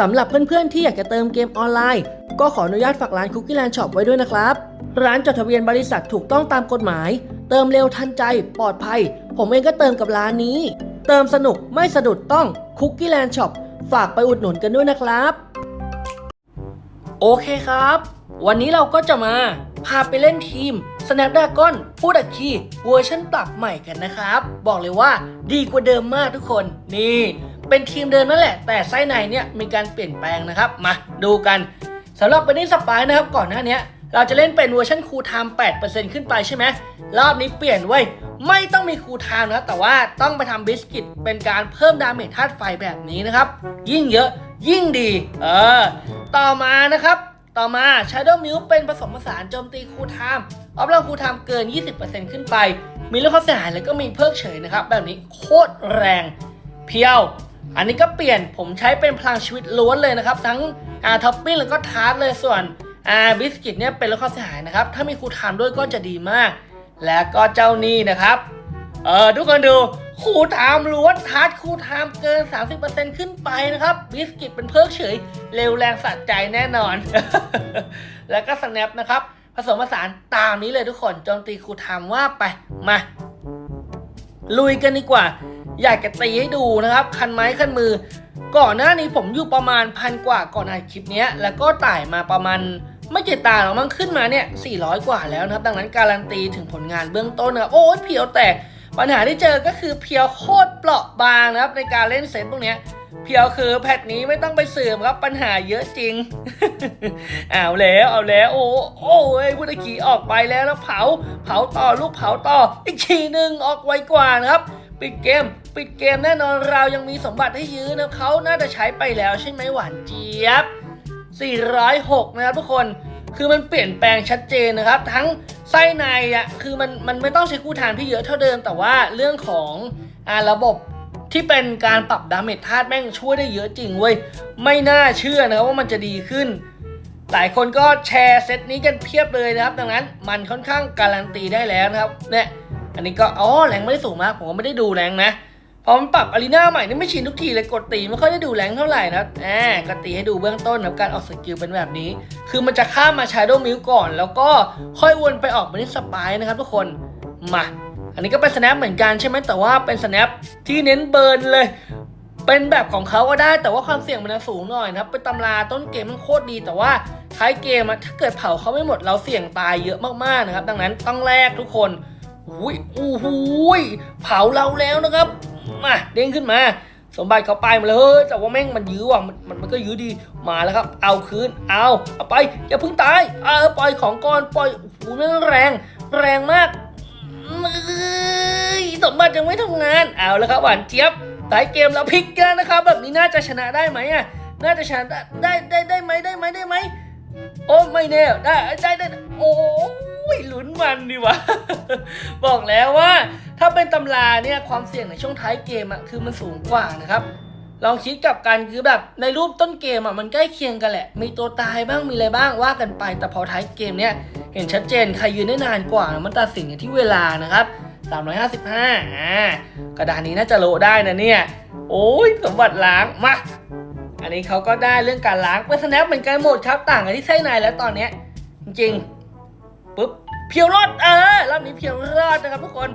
สำหรับเพื่อนๆที่อยากจะเติมเกมออนไลน์ ก็ขออนุญาตฝากร้าน Cookie Land Shop ไว้ด้วยนะครับ ร้านจดทะเบียนบริษัทถูกต้องตามกฎหมาย เติมเร็วทันใจ ปลอดภัย ผมเองก็เติมกับร้านนี้ เติมสนุกไม่สะดุดต้อง Cookie Land Shop ฝากไปอุดหนุนกันด้วยนะครับ โอเคครับ วันนี้เราก็จะมา พาไปเล่นทีม Snapdragon พูดอักคีเวอร์ชันปรับใหม่กันนะครับ บอกเลยว่าดีกว่าเดิมมากทุกคน นี่ เป็นทีมเดิมนั่นแหละ แต่ไส้ในเนี่ยมีการเปลี่ยนแปลงนะครับ มาดูกันสำหรับเบนนี่สปายนะครับก่อนหน้านี้เราจะเล่นเป็นเวอร์ชันคูลไทม์8%ขึ้นไปใช่ไหมรอบนี้เปลี่ยนเว้ยไม่ต้องมีคูลไทม์นะแต่ว่าต้องไปทำบิสกิตเป็นการเพิ่มดาเมจธาตุไฟแบบนี้นะครับ ยิ่งเยอะยิ่งดี เออ ต่อมานะครับ ต่อมา Shadow m i l เป็นผสมผสานโจมตีคูลไทม์ออฟลังคูลไทม์เกิน 20%ขึ้นไป มีเรื่องข้อเสียหายแล้วก็มีเพิกเฉยนะครับ แบบนี้โคตรแรง เพียว อันนี้ก็เปลี่ยนผมใช้เป็นพลังชีวิตล้วนเลยนะครับ ทั้งอ่าท็อปปิ้งแล้วก็ทาร์ตเลยส่วนอ่าบิสกิตเนี่ยเป็นเรื่องข้อเสียหายนะครับ ถ้ามีคูลไทม์ด้วยก็จะดีมาก แล้วก็เจ้านี่นะครับเออทุกคนดูคูลไทม์ล้วนทัดคูลไทม์เกิน 30%ขึ้นไปนะครับบิสกิตเป็นเพิกเฉย เร็วแรงสะใจแน่นอน แล้วก็สแนปนะครับผสมผสานตามนี้เลยทุกคนโจมตีคูลไทม์ว่าไปมาลุยกันดีกว่า อยากจะตีให้ดูนะครับ คันไม้คันมือ ก่อนหน้านี้ผมอยู่ประมาณพันกว่าก่อนอัดคลิปนี้แล้วก็ไต่มาประมาณไม่กี่ตาหรอกมั้งขึ้นมาเนี่ย 400 กว่าแล้วนะครับ ดังนั้นการันตีถึงผลงานเบื้องต้นนะครับ โอ้ยเพียวแตกปัญหาที่เจอก็คือเพียวโคตรเปราะบางนะครับ ในการเล่นเซตพวกนี้เพียวคือแพทนี้ไม่ต้องไปเสื่อมครับปัญหาเยอะจริง เอาแล้วเอาแล้วโอ้โอ้ยพุทธขีออกไปแล้วแล้วเผาเผาต่อลูกเผาต่ออีกทีหนึ่งออกไวกว่านะครับปิดเกม ปิดเกมแน่นอนเรายังมีสมบัติให้ยื้อนะเขาน่าจะใช้ไปแล้วใช่ไหมหวานเจี๊ยบ 406 นะครับทุกคนคือมันเปลี่ยนแปลงชัดเจนนะครับ ทั้งไส้ในอะคือมันมันไม่ต้องใช้คู่ทางที่เยอะเท่าเดิม แต่ว่าเรื่องของอ่าระบบที่เป็นการปรับดาเมจธาตุแม่งช่วยได้เยอะจริงเว้ยไม่น่าเชื่อนะครับว่ามันจะดีขึ้น หลายคนก็แชร์เซตนี้กันเพียบเลยนะครับ ดังนั้นมันค่อนข้างการันตีได้แล้วนะครับเนี่ยอันนี้ก็อ๋อแรงไม่ได้สูงมากผมก็ไม่ได้ดูแรงนะ พอมันปรับอารีนาใหม่นี่ไม่ชินทุกทีเลยกดตีไม่ค่อยได้ดูแรงเท่าไหร่นะแหมก็ตีให้ดูเบื้องต้นนะการออกสกิลเป็นแบบนี้ คือมันจะข้ามมาชาร์โดมิลก่อน แล้วก็ค่อยวนไปออกมาที่สปายนะครับทุกคนมาอันนี้ก็เป็นสแนปเหมือนกันใช่ไหมแต่ว่าเป็นสแนปที่เน้นเบิร์นเลย เป็นแบบของเขาก็ได้แต่ว่าความเสี่ยงมันจะสูงหน่อยนะครับเป็นตำราต้นเกมมันโคตรดี แต่ว่าท้ายเกมอะถ้าเกิดเผาเขาไม่หมดเราเสี่ยงตายเยอะมากๆนะครับ ดังนั้นต้องแลกทุกคนอุ้ยอู้หูยเผาเราแล้วนะครับ มาเด้งขึ้นมา สมบัติเขาไปมาเลยเฮ้ยแต่ว่าแม่งมันยื้อว่ะมันมันมันก็ยื้อดีมาแล้วครับ เอาคืนเอาเอาไปอย่าเพิ่งตายเออปล่อยของก่อนปล่อยโอ้โหแม่งแรง แรงมากสมบัติยังไม่ทำงานเอาแล้วครับหวานเจี๊ยบท้ายเกมเราพลิกกันนะครับ แบบนี้น่าจะชนะได้ไหมอะน่าจะชนะได้ได้ได้ไหมได้ไหมได้ไหมโอ้ไม่แน่ได้ได้ได้โอ้ยลุ้นมันดีวะบอกแล้วว่า ถ้าเป็นตำราเนี่ยความเสี่ยงในช่วงท้ายเกมอะคือมันสูงกว่านะครับ ลองคิดกับกันคือแบบในรูปต้นเกมอะมันใกล้เคียงกันแหละ มีตัวตายบ้างมีอะไรบ้างว่ากันไป แต่พอท้ายเกมเนี่ยเห็นชัดเจนใครยืนได้นานกว่า มันตัดสินกันที่เวลานะครับ355อ่ากระดานนี้น่าจะโลได้นะเนี่ย โอ้ยสมบัติล้างมาอันนี้เขาก็ได้เรื่องการล้างเป็นสแนปเหมือนกันหมดครับ ต่างกันที่ไส้ในแล้วตอนเนี้ยจริงๆปุ๊บ เพียวรอดเออรอบนี้เพียวรอดนะครับทุกคน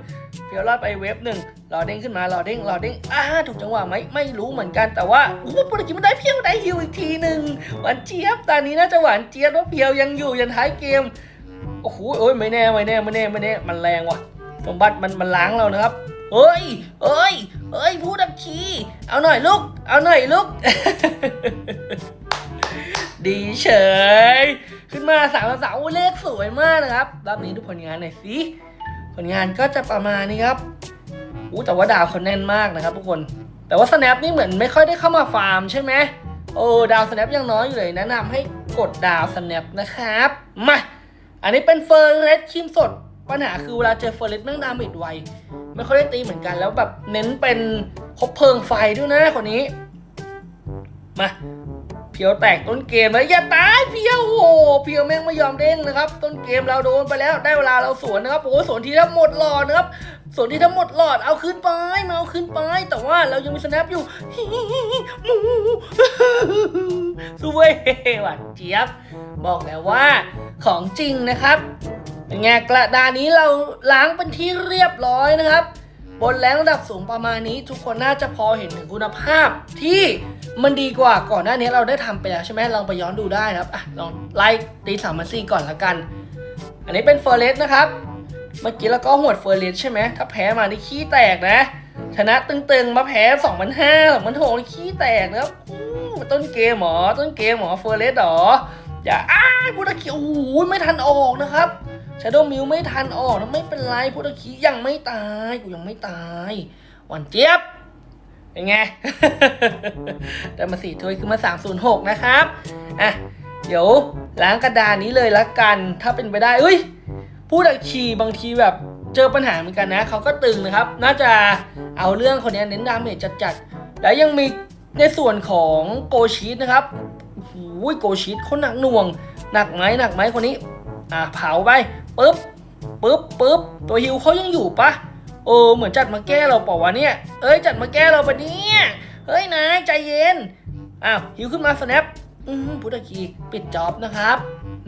เพียวรอดไปเวฟหนึ่งรอเด้งขึ้นมารอเด้งรอเด้งอ่าถูกจังหวะไหมไม่รู้เหมือนกันแต่ว่าโอ้โหปกติมันได้เพียวได้ฮิวอีกทีหนึ่งหวานเจี๊ยบตอนนี้น่าจะหวานเจี๊ยบว่าเพียวยังอยู่ยันท้ายเกมโอ้โหโอ้ยไม่แน่ไม่แน่ไม่แน่ไม่แน่มันแรงว่ะสมบัติมันมันล้างเรานะครับเฮ้ยเฮ้ยเฮ้ยพูดดักคีเอาหน่อยลูก เอาหน่อยลูก ดีเฉย ขึ้นมาสามสาวเลขสวยมากนะครับรอบนี้ดูผลงานหน่อยสิผลงานก็จะประมาณนี้ครับอู้แต่ว่าดาวเขาแน่นมากนะครับทุกคน แต่ว่า snap นี่เหมือนไม่ค่อยได้เข้ามาฟาร์มใช่ไหมโอ้ดาว snap ยังน้อยอยู่เลยแนะนำให้กดดาว snap นะครับมาอันนี้เป็นเฟอร์เรสครีมสดปัญหาคือเวลาเจอเฟอร์เรสแม่งดาเมจไวไม่ค่อยได้ตีเหมือนกันแล้วแบบเน้นเป็นคบเพลิงไฟด้วยนะคนนี้มา เพียวแตกต้นเกมแล้วอย่าตายเพียวโอ้เพียวแม่งไม่ยอมเด้งนะครับ ต้นเกมเราโดนไปแล้วได้เวลาเราสวนนะครับโอ้โหสวนทีทั้งหมดหลอดนะครับสวนทีทั้งหมดหลอดเอาขึ้นไปมาเอาขึ้นไป แต่ว่าเรายังมีสแนปอยู่หมูสวยหวานเจี๊ยบ บอกแล้วว่าของจริงนะครับเป็นไงกระดานนี้เราล้างเป็นที่เรียบร้อยนะครับ บนแรงระดับสูงประมาณนี้ทุกคนน่าจะพอเห็นถึงคุณภาพที่ มันดีกว่าก่อนหน้านี้เราได้ทำไปแล้วใช่ไหมลองไปย้อนดูได้นะครับอะลองไล่ตีสามพันสี่ก่อนละกัน อันนี้เป็นเฟอร์เรสนะครับ เมื่อกี้เราก็หวดเฟอร์เรสใช่ไหมถ้าแพ้มานี่ขี้แตกนะ ชนะตึงๆมาแพ้2 0 0 5 2 0 0 6ขี้แตกนะครับอู้ต้นเกมหมอต้นเกมหมอเฟอร์เรสหรออย่าอ้าพุทธคีโอ้โหไม่ทันออกนะครับชาโดมิวไม่ทันออกนะไม่เป็นไรพุทธคียังไม่ตายกูยังไม่ตายหวันเจี๊ยบ เป็นไง ได้มาสี่ถ้วยคือมา 306 นะครับ อะ เดี๋ยวล้างกระดานนี้เลยละกัน ถ้าเป็นไปได้เอ้ย ผู้ดักขี่บางทีแบบเจอปัญหาเหมือนกันนะ เขาก็ตึงนะครับ น่าจะเอาเรื่องคนนี้เน้นดาเมจจัดๆ แล้วยังมีในส่วนของโกชีตนะครับโอ้โหโกชีตเขาหนักหน่วง หนักไหมหนักไหมคนนี้ อ่าเผาไปปึ๊บปึ๊บปึ๊บตัวฮิวเขายังอยู่ปะ เออเหมือนจัดมาแก้เราเปล่าวะเนี่ย เอ้ยจัดมาแก้เราปะเนี่ยเฮ้ยนายใจเย็นอ้าวฮิวขึ้นมาสแนปอืมพุทธคีปิดจ็อบนะครับ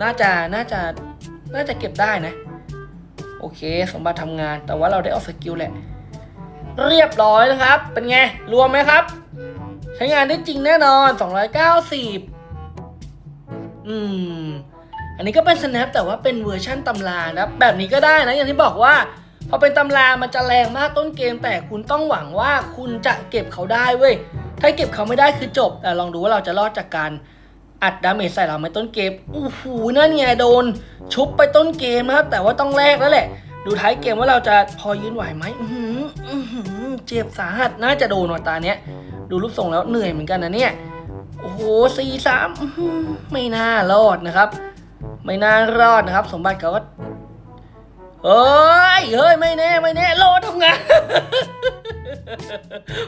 น่าจะน่าจะน่าจะเก็บได้นะ โอเค สมบัติทำงานแต่ว่าเราได้ออกสกิลแหละ เรียบร้อยนะครับ เป็นไง รวมไหมครับ ใช้งานได้จริงแน่นอน 290 อืม อันนี้ก็เป็น snap แต่ว่าเป็นเวอร์ชั่นตำรานะแบบนี้ก็ได้นะ อย่างที่บอกว่า อเป็นตำรามันจะแรงมากต้นเกม แต่คุณต้องหวังว่าคุณจะเก็บเขาได้เว้ย ถ้าเก็บเขาไม่ได้คือจบ แต่ลองดูว่าเราจะรอดจากการอัดดาเมจใส่เราไหมต้นเกมอู้หูนั่นไงโดน ชุบไปต้นเกมนะครับ แต่ว่าต้องแลกแล้วแหละ ดูท้ายเกมว่าเราจะพอยืนไหวไหมเจ็บสาหัสน่าจะโดนว่ะตาเนี้ย ดูรูปทรงแล้วเหนื่อยเหมือนกันนะเนี่ย โอ้โหสี่สามไม่น่ารอดนะครับ ไม่น่ารอดนะครับ สมบัติเขาก็ เฮ้ย เฮ้ย ไม่แน่ ไม่แน่รอทำงาน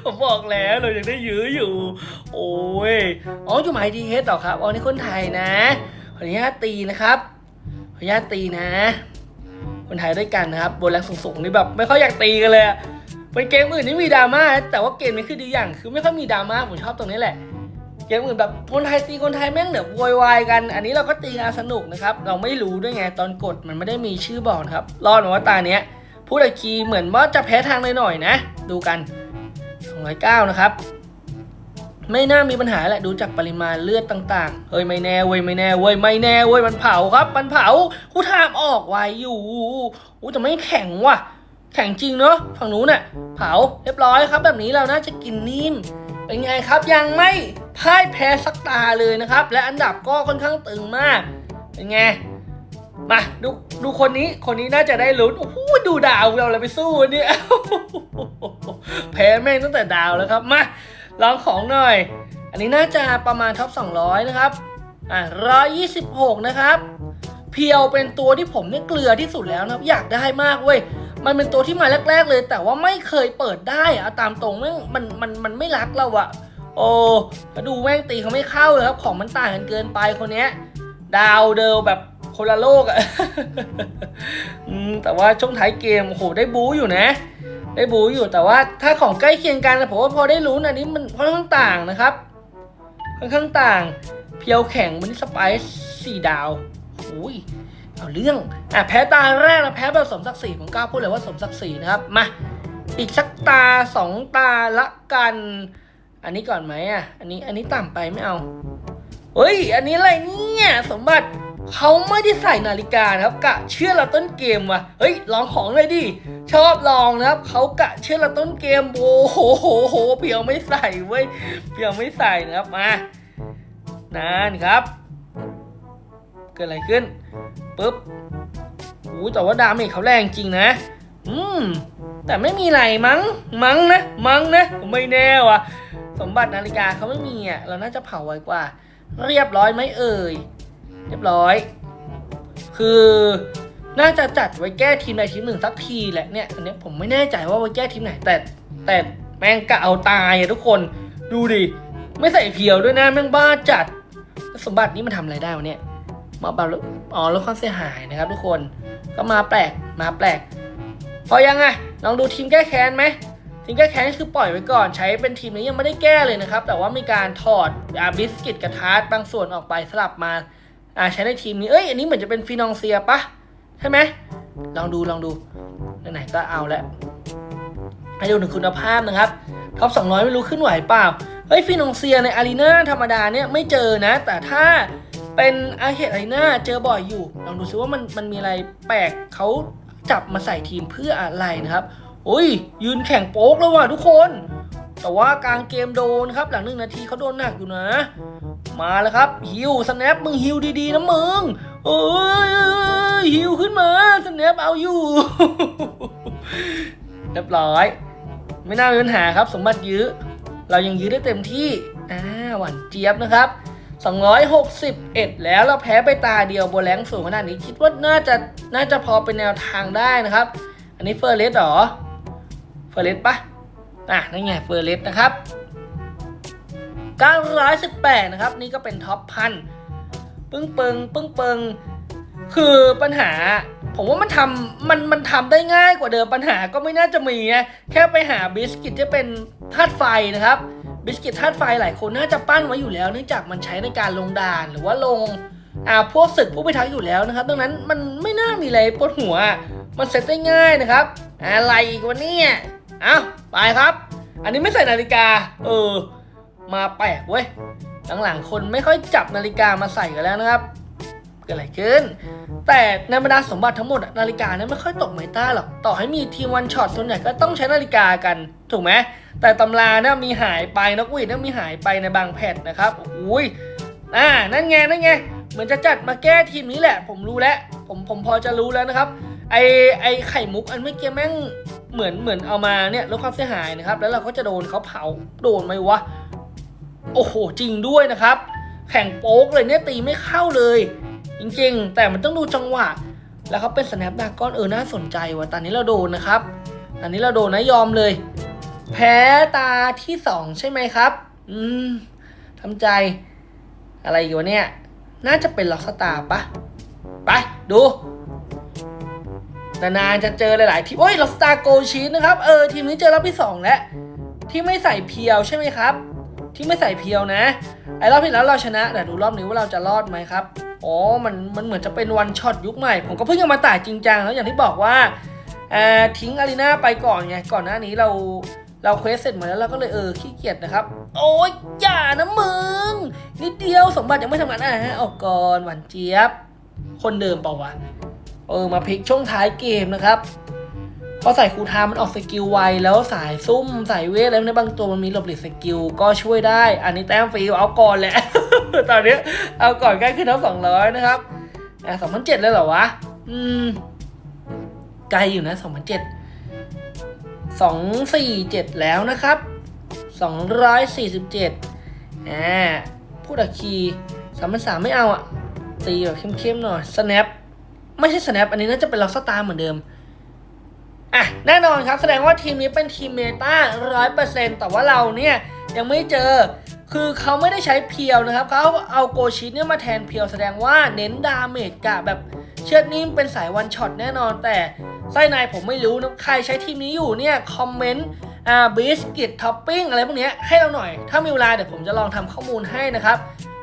ผมบอกแล้วเรายังได้ยื้ออยู่ โอ้ย อ๋ออยู่หมายดีเฮดหรอครับอ๋อนี่คนไทยนะ ขออนุญาตตีนะครับ ขออนุญาตตีนะ คนไทยด้วยกันนะครับ บนแรงสูงๆนี่แบบ ไม่ค่อยอยากตีกันเลยเป็นเกมอื่นนี่มีดราม่า แต่ว่าเกมนี้คือดีอย่าง คือไม่ค่อยมีดราม่า ผมชอบตรงนี้แหละ เกมอื่นแบบคนไทยตีคนไทยแม่งเดี๋ยวโวยวายกัน อันนี้เราก็ตีกันสนุกนะครับ เราไม่รู้ด้วยไงตอนกดมันไม่ได้มีชื่อบอกนะครับ รอดมาว่าตาเนี้ยผู้ดักคีเหมือนว่าจะแพ้ทางหน่อยๆนะ ดูกัน 209 นะครับ ไม่น่ามีปัญหาแหละดูจากปริมาณเลือดต่างๆ เฮ้ยไม่แน่เว้ยไม่แน่เว้ยไม่แน่เว้ยมันเผาครับ มันเผาคู่ทามออกไวอยู่อู้แต่ไม่แข็งว่ะ แข็งจริงเนาะฝั่งนู้นน่ะเผาเรียบร้อยครับ แบบนี้เราน่าจะกินนิ่ม เป็นไงครับยังไม่พ่ายแพ้สักตาเลยนะครับ และอันดับก็ค่อนข้างตึงมาก เป็นไง มาดูดูคนนี้คนนี้น่าจะได้ลุ้นโอ้โหดูดาวเราอะไรไปสู้เนี่ยแพ้แม่งตั้งแต่ดาวแล้วครับมาลองของหน่อย อันนี้น่าจะประมาณท็อป200 นะครับอะ126 นะครับ เพียวเป็นตัวที่ผมเนี่ยเกลือที่สุดแล้วนะอยากได้มากเว้ย มันเป็นตัวที่มาแรก ๆ เลย แต่ว่าไม่เคยเปิดได้อะตามตรงแม่งมันมันมันไม่รักเราอะโอ้มาดูแม่งตีเขาไม่เข้าเลยครับ ของมันต่างกันเกินไปคนเนี้ย ดาวเดิลแบบคนละโลกอะแต่ว่าช่วงท้ายเกมโหได้บู๊อยู่นะ ได้บู๊อยู่แต่ว่าถ้าของใกล้เคียงกันนะผมว่าพอได้รู้นอันนี้มันค่อนข้างต่างนะครับค่อนข้างต่าง เพียวแข็งมันสไปซ์สี่ดาวโอ้ย เอาเรื่องอะแพ้ตาแรกนะแพ้แบบสมศักดิ์ศรีผมกล้าพูดเลยว่าสมศักดิ์ศรีนะครับมาอีกสักตาสองตาละกัน อันนี้ก่อนไหมอะอันนี้อันนี้ต่ำไปไม่เอาเฮ้ย อันนี้อะไรเนี่ยสมบัติเขาไม่ได้ใส่นาฬิกานะครับกะเชื่อเราต้นเกมว่ะเฮ้ยลองของเลยดิชอบลองนะครับเขากะเชื่อเราต้นเกมโอ้โหโหโหเพียวไม่ใส่เว้ยเพียวไม่ใส่นะครับมานั่นครับ เกิดอะไรขึ้น ปุ๊บโอ้แต่ว่าดาเมจเขาแรงจริงนะ อืม แต่ไม่มีอะไรมั้ง มั้งนะ มั้งนะไม่แน่ว่ะ สมบัตินาฬิกาเขาไม่มีอะ เราน่าจะเผาไวกว่า เรียบร้อยไหมเอ่ย เรียบร้อย คือน่าจะจัดไว้แก้ทีมใดทีมหนึ่งสักทีแหละเนี่ย อันนี้ผมไม่แน่ใจว่าไว้แก้ทีมไหน แต่แต่แม่งกะเอาตายอะทุกคน ดูดิ ไม่ใส่เพียวด้วยนะแม่งบ้าจัด สมบัตินี้มันทำอะไรได้วะเนี่ย มาแบบอ๋อลดความเสียหายนะครับ ทุกคนก็มาแปลกมาแปลก พอยังไงลองดูทีมแก้แค้นไหมทิงเกอร์แคสคือปล่อยไว้ก่อนใช้เป็นทีมนี้ยังไม่ได้แก้เลยนะครับ แต่ว่ามีการถอดอาบิสกิตกับทาร์บางส่วนออกไปสลับมาอ่าใช้ในทีมนี้เอ้ยอันนี้เหมือนจะเป็นฟินองเซียปะใช่ไหมลองดูลองดูไหนๆก็เอาแล้วให้ดูถึงคุณภาพนะครับท็อป200 ไม่รู้ขึ้นไหวเปล่าเฮ้ยฟินองเซียในอารีนาธรรมดาเนี่ยไม่เจอนะ แต่ถ้า เป็นอาเขตอารีนาเจอบ่อยอยู่ ลองดูซิว่ามันมันมีอะไรแปลกเขาจับมาใส่ทีมเพื่ออะไรนะครับโอ้ย ยืนแข่งโป๊กแล้วว่ะทุกคน แต่ว่ากลางเกมโดนครับ หลังหนึ่งนาทีเขาโดนหนักอยู่นะ มาแล้วครับฮิวสแนปมึงฮิวดีๆนะมึงเอ้ยฮิวขึ้นมาสแนปเอาอยู่เรียบร้อย ไม่น่ามีปัญหาครับ สมบัติยื้อ เรายังยื้อได้เต็มที่อ่าหวานเจี๊ยบนะครับ 261 แล้วเราแพ้ไปตาเดียวโบแรงสูงขนาดนี้คิดว่าน่าจะน่าจะพอเป็นแนวทางได้นะครับ อันนี้เฟอร์เรสหรอ เฟอร์เรสปะอะนั่นไงเฟอร์เรสนะครับ 918 นะครับ นี่ก็เป็นท็อปพันปึ้งเปิงปึ้งเปิงคือปัญหา ผมว่ามันทำมันมันทำได้ง่ายกว่าเดิมปัญหาก็ไม่น่าจะมีนะแค่ไปหาบิสกิตที่เป็นธาตุไฟนะครับ บิสกิตธาตุไฟหลายคนน่าจะปั้นไว้อยู่แล้ว เนื่องจากมันใช้ในการลงด่านหรือว่าลงอ่าพวกศึกผู้พิทักษ์อยู่แล้วนะครับ ดังนั้นมันไม่น่ามีอะไรปวดหัว มันเสร็จได้ง่ายนะครับ อะไรอีกวะเนี่ยเอ้าไปครับ อันนี้ไม่ใส่นาฬิกา เออ มาแปลกเว้ยหลังๆคนไม่ค่อยจับนาฬิกามาใส่กันแล้วนะครับ เกิดอะไรขึ้น แต่ในบรรดาสมบัติทั้งหมดนาฬิกานี่ยไม่ค่อยตกไมต้าหรอก ต่อให้มีทีมวันช็อตส่วนใหญ่ก็ต้องใช้นาฬิกากัน ถูกไหม แต่ตำราเนี่ยมีหายไปนักวิทย์เนี่ยมีหายไปในบางแพทนะครับอุ้ยอ่า นั่นไง นั่นไง เหมือนจะจัดมาแก้ทีมนี้แหละ ผมรู้แล้ว ผมผมพอจะรู้แล้วนะครับ ไอไอไข่มุกอันเมื่อกี้แม่งเหมือนเหมือนเอามาเนี่ยลดความเสียหายนะครับ แล้วเราก็จะโดนเขาเผา โดนไหมวะ โอ้โห จริงด้วยนะครับ แข่งโป๊กเลยเนี่ยตีไม่เข้าเลย จริงๆ แต่มันต้องดูจังหวะ แล้วเขาเป็น snap ดากอนเออน่าสนใจว่ะตอนนี้เราโดนนะครับ ตอนนี้เราโดนนะยอมเลย แพ้ตาที่สองใช่ไหมครับ อืมทำใจอะไรอยู่เนี่ย น่าจะเป็นล็อกสตาร์ปะไป ดูนานๆจะเจอหลายๆทีมโอ้ยล็อกสตาร์โกชีนนะครับ เออ ทีมนี้เจอรอบที่สองแล้ว ที่ไม่ใส่เพียวใช่ไหมครับ ที่ไม่ใส่เพียวนะ ไอ้รอบที่แล้วเราชนะแต่ดูรอบนี้ว่าเราจะรอดไหมครับ อ๋อ มันมันเหมือนจะเป็นวันช็อตยุคใหม่ ผมก็เพิ่งจะมาต่ายจริงจังแล้วอย่างที่บอกว่าเอ่อทิ้งอารีนาไปก่อนไง ก่อนหน้านี้เราเราเควสเสร็จหมดแล้วเราก็เลยเออขี้เกียจนะครับ โอ้ยอย่านะมึง นิดเดียวสมบัติยังไม่ทำงานอะฮะออกก่อนหวานเจี๊ยบ คนเดิมเปล่าวะ เออมาพลิกช่วงท้ายเกมนะครับ พอใส่คูทามันออกสกิลไวแล้วสายซุ่มสายเวทแล้วในบางตัวมันมีหลบหลีกสกิลก็ช่วยได้ อันนี้แต้มฟรีเอาก่อนแหละ ตอนนี้เอาก่อนใกล้ขึ้นแล้วสองร้อยนะครับอ่าสองพันเจ็ดเลยเหรอวะ อืมไกลอยู่นะสองพันเจ็ดสองสี่เจ็ดแล้วนะครับสองร้อยสี่สิบเจ็ดอ่าพูดอะคีสามพันสามไม่เอาอะตีแบบเข้มๆหน่อย snap ไม่ใช่ snap อันนี้น่าจะเป็นล็อกสตาร์เหมือนเดิม อะแน่นอนครับแสดงว่าทีมนี้เป็นทีมเมตาร้อยเปอร์เซ็นต์แต่ว่าเราเนี่ยยังไม่เจอ คือเขาไม่ได้ใช้เพียวนะครับเขาเอาโกชิเนี่ยมาแทนเพียวแสดงว่าเน้นดาเมจกะแบบเชือดนิ่มเป็นสายวันช็อตแน่นอน แต่ไส้ในผมไม่รู้นะใครใช้ทีมนี้อยู่เนี่ยคอมเมนต์อ่าบิสกิตท็อปปิ้งอะไรพวกนี้ให้เราหน่อย ถ้ามีเวลาเดี๋ยวผมจะลองทำข้อมูลให้นะครับ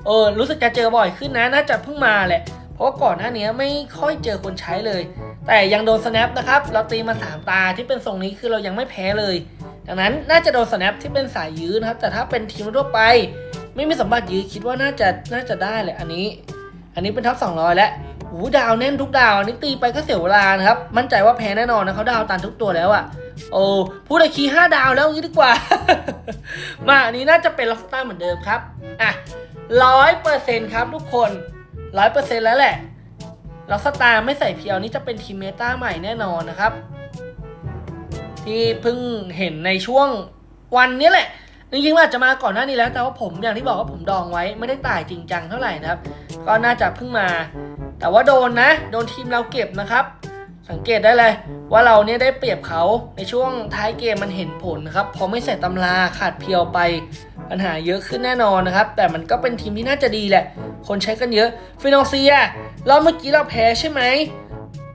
เออรู้สึกจะเจอบ่อยขึ้นนะน่าจะเพิ่งมาแหละ ราะก่อนหน้านี้ไม่ค่อยเจอคนใช้เลย แต่ยังโดน snap นะครับ เราตีมา 3 ตาที่เป็นทรงนี้คือเรายังไม่แพ้เลย ดังนั้นน่าจะโดน snap ที่เป็นสายยื้อนะครับ แต่ถ้าเป็นทีมทั่วไป ไม่มีสมบัติยื้อคิดว่าน่าจะน่าจะได้เลยอันนี้ อันนี้เป็นท็อป200 แล้วหูดาวแน่นทุกดาวอันนี้ตีไปก็เสียเวลานะครับ มั่นใจว่าแพ้แน่นอนนะเขาดาวตันทุกตัวแล้วอะโอ้พูดไอคีห้าดาวแล้วงี้ดีกว่า มาอันนี้น่าจะเป็นล็อกสตาร์เหมือนเดิมครับ อะร้อยเปอร์เซ็นต์ครับทุกคน ร้อยเปอร์เซ็นต์แล้วแหละล็อกสตาร์ไม่ใส่เพียวนี่จะเป็นทีมเมตาใหม่แน่นอนนะครับ ที่เพิ่งเห็นในช่วงวันนี้แหละจริงๆว่าอาจจะมาก่อนหน้านี้แล้วแต่ว่าผมอย่างที่บอกว่าผมดองไว้ไม่ได้ตายจริงจังเท่าไหร่นะครับ ก็น่าจะเพิ่งมา แต่ว่าโดนนะ โดนทีมเราเก็บนะครับ สังเกตได้เลย ว่าเราเนี่ยได้เปรียบเขาในช่วงท้ายเกมมันเห็นผลนะครับพอไม่ใส่ตำราขาดเพียวไป ปัญหาเยอะขึ้นแน่นอนนะครับ แต่มันก็เป็นทีมที่น่าจะดีแหละ คนใช้กันเยอะฟินอลเซียรอบเมื่อกี้เราแพ้ใช่ไหม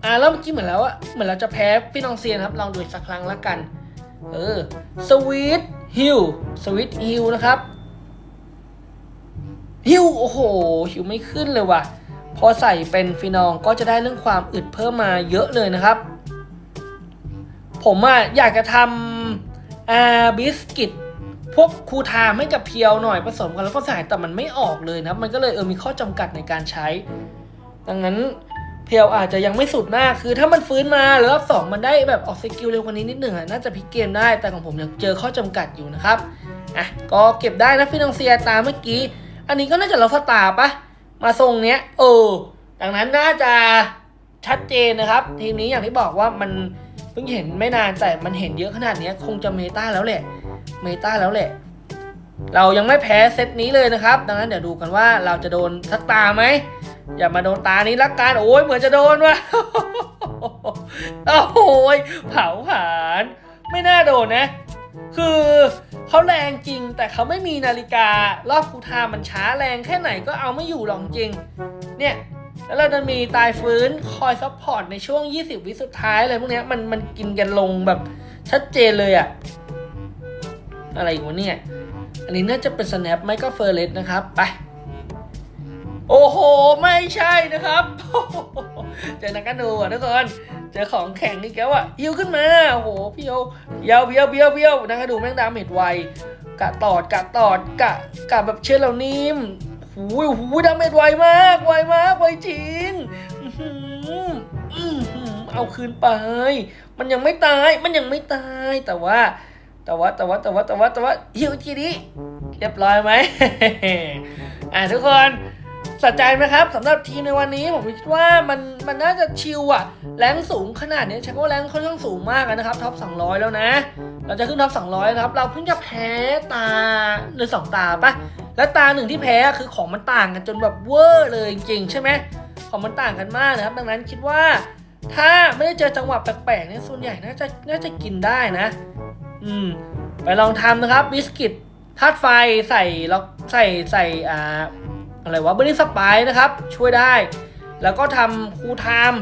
อ่ารอบเมื่อกี้เหมือนแล้วอะเหมือนเราจะแพ้ฟินอลเซียนครับลองดูอีกสักครั้งละกัน เออสวีทฮิลสวีทฮิลนะครับฮิลโอ้โหฮิลไม่ขึ้นเลยว่ะ พอใส่เป็นฟีนองก็จะได้เรื่องความอึดเพิ่มมาเยอะเลยนะครับ ผมอะอยากจะทำอาบิสกิต พวกคูทามให้กับเพียวหน่อยผสมกันแล้วก็ใส่แต่มันไม่ออกเลยนะมันก็เลยเออมีข้อจำกัดในการใช้ ดังนั้นเพียวอาจจะยังไม่สุดมากคือถ้ามันฟื้นมาแล้วรอบสองมันได้แบบออกสกิลเร็วกว่านี้นิดหนึ่งน่าจะพลิกเกมได้แต่ของผมยังเจอข้อจำกัดอยู่นะครับอะก็เก็บได้นะฟินองเซียตามเมื่อกี้ อันนี้ก็น่าจะลอฟตาปะมาทรงเนี้ยเออดังนั้นน่าจะชัดเจนนะครับ ทีมนี้อย่างที่บอกว่ามันเพิ่งเห็นไม่นานแต่มันเห็นเยอะขนาดนี้คงจะเมตาแล้วแหละ เมตาแล้วแหละ เรายังไม่แพ้เซตนี้เลยนะครับ ดังนั้นเดี๋ยวดูกันว่าเราจะโดนทักตาไหม อย่ามาโดนตานี้ละกัน โอ้ยเหมือนจะโดนว่ะ โอ้ยเผาผาญไม่น่าโดนนะ คือเขาแรงจริง แต่เขาไม่มีนาฬิการอบคูทามันช้าแรงแค่ไหนก็เอาไม่อยู่หรอกจริง เนี่ยแล้วเราจะมีตายฟื้นคอยซัพพอร์ตในช่วง 20 วิสุดท้ายอะไรพวกนี้มันมันกินกันลงแบบชัดเจนเลยอะ อะไรอีกวะเนี่ย อันนี้น่าจะเป็น snap ไม่ก็เฟอร์เรสนะครับ ไป โอ้โห ไม่ใช่นะครับ เจอนักการดูอะทุกคน เจอของแข็งนี่แกว่ายิวขึ้นมา โอ้โหเพียวเพียวเพียวเพียวเพียวนักการดูแม่งดาเมจไว กะตอดกะตอดกะกะแบบเชื่อเรานิ่มหูยหูยดาเมจไวมาก ไวมาก ไวจริงเอาคืนไป มันยังไม่ตาย มันยังไม่ตาย แต่ว่า แต่ว่าแต่ว่าแต่ว่าแต่ว่าแต่ว่าฮิวทีนี้ เรียบร้อยไหมอ่าทุกคนสนใจไหมครับสำหรับทีมในวันนี้ผมคิดว่ามันมันน่าจะชิลอะแรงสูงขนาดนี้ใช้คำว่าแรงค่อนข้างสูงมากนะครับท็อป200 แล้วนะ เราจะขึ้นท็อป200นะครับเราเพิ่งจะแพ้ตาหรือสองตาปะแล้วตาหนึ่งที่แพ้คือของมันต่างกันจนแบบเวอร์เลยจริงๆใช่ไหมของมันต่างกันมากนะครับ ดังนั้นคิดว่า ถ้าไม่ได้เจอจังหวะแปลกๆเนี่ยส่วนใหญ่น่าจะน่าจะกินได้นะ อืม ไปลองทำนะครับบิสกิตธาตุไฟใส่ล็อกใส่ใส่อ่าอะไรวะเบอร์รี่สไปนะครับ ช่วยได้ แล้วก็ทำคูไทม์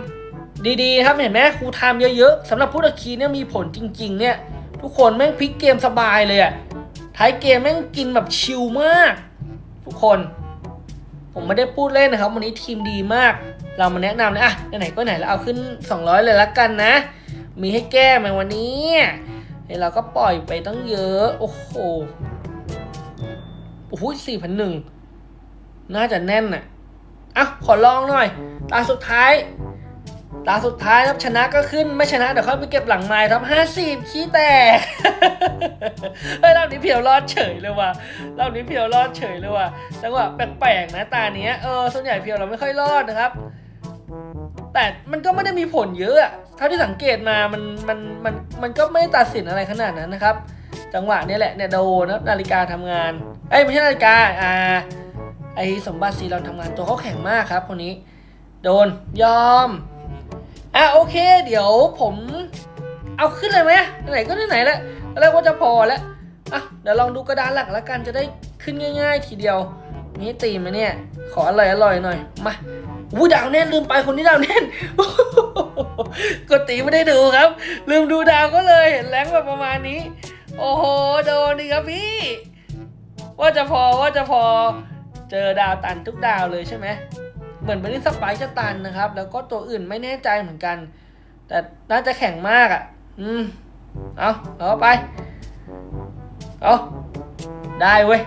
ดีๆครับเห็นไหมคูไทม์เยอะๆสำหรับผู้ตะคีเนี่ยมีผลจริง ๆ เนี่ย ทุกคนแม่งพลิกเกมสบายเลยอะท้ายเกมแม่งกินแบบชิลมาก ทุกคน ผมไม่ได้พูดเล่นนะครับ วันนี้ทีมดีมาก เรามาแนะนำเลยอะไหนๆก็ไหนแล้วเอาขึ้น 200 เลยละกันนะ มีให้แก้ไหมวันนี้ เฮ้ยเราก็ปล่อยไปตั้งเยอะ โอ้โหโอ้โหสี่พันหนึ่งน่าจะแน่นอะอะขอลองหน่อย ตาสุดท้าย ตาสุดท้ายครับชนะก็ขึ้นไม่ชนะเดี๋ยวค่อยไปเก็บหลังไม้ครับห้าสิบขี้แตกเฮ้ยรอบนี้เพียวรอดเฉยเลยว่ะรอบนี้เพียวรอดเฉยเลยว่ะจังหวะแปลกๆนะตาเนี้ยเออส่วนใหญ่เพียวเราไม่ค่อยรอดนะครับ แต่มันก็ไม่ได้มีผลเยอะอะเท่าที่สังเกตมามันมันมันมันก็ไม่ได้ตัดสินอะไรขนาดนั้นนะครับ จังหวะนี้แหละเนี่ยโดนนะนาฬิกาทำงาน เอ้ยไม่ใช่นาฬิกาอ่าไอสมบัติซีรอนทำงานตัวเขาแข็งมากครับคนนี้ โดนยอมอะโอเค เดี๋ยวผมเอาขึ้นเลยไหมไหนก็ไหนแล้วแรกว่าจะพอแล้วอะเดี๋ยวลองดูกระดานหลักแล้วกันจะได้ขึ้นง่าย ๆ ทีเดียวมีให้ตีมไหมเนี่ย ขออร่อยอร่อยหน่อยมา อู้ดาวแน่นลืมไปคนนี้ดาวแน่นกดตีไม่ได้ดูครับ ลืมดูดาวก็เลยเห็นแรงแบบประมาณนี้ โอ้โหโดนดีครับพี่ ว่าจะพอว่าจะพอเจอดาวตันทุกดาวเลยใช่ไหมเหมือนบริสไปจะตันนะครับ แล้วก็ตัวอื่นไม่แน่ใจเหมือนกัน แต่น่าจะแข็งมากอะ่ะ อืมเอาเอาไปเอาได้เว้ย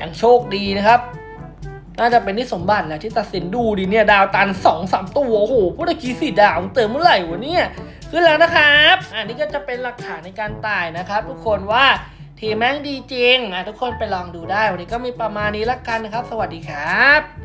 ยังโชคดีนะครับ น่าจะเป็นที่สมบัติแหละที่ตัดสินดูดิเนี่ยดาวตันสองสามตัวโอ้โหพุทธกีสี่ดาวเติมเมื่อไหร่วะเนี่ยขึ้นแล้วนะครับ อันนี้ก็จะเป็นหลักฐานในการตายนะครับ ทุกคนว่าทีมแม่งดีจริงอะทุกคนไปลองดูได้ วันนี้ก็มีประมาณนี้ละกันนะครับ สวัสดีครับ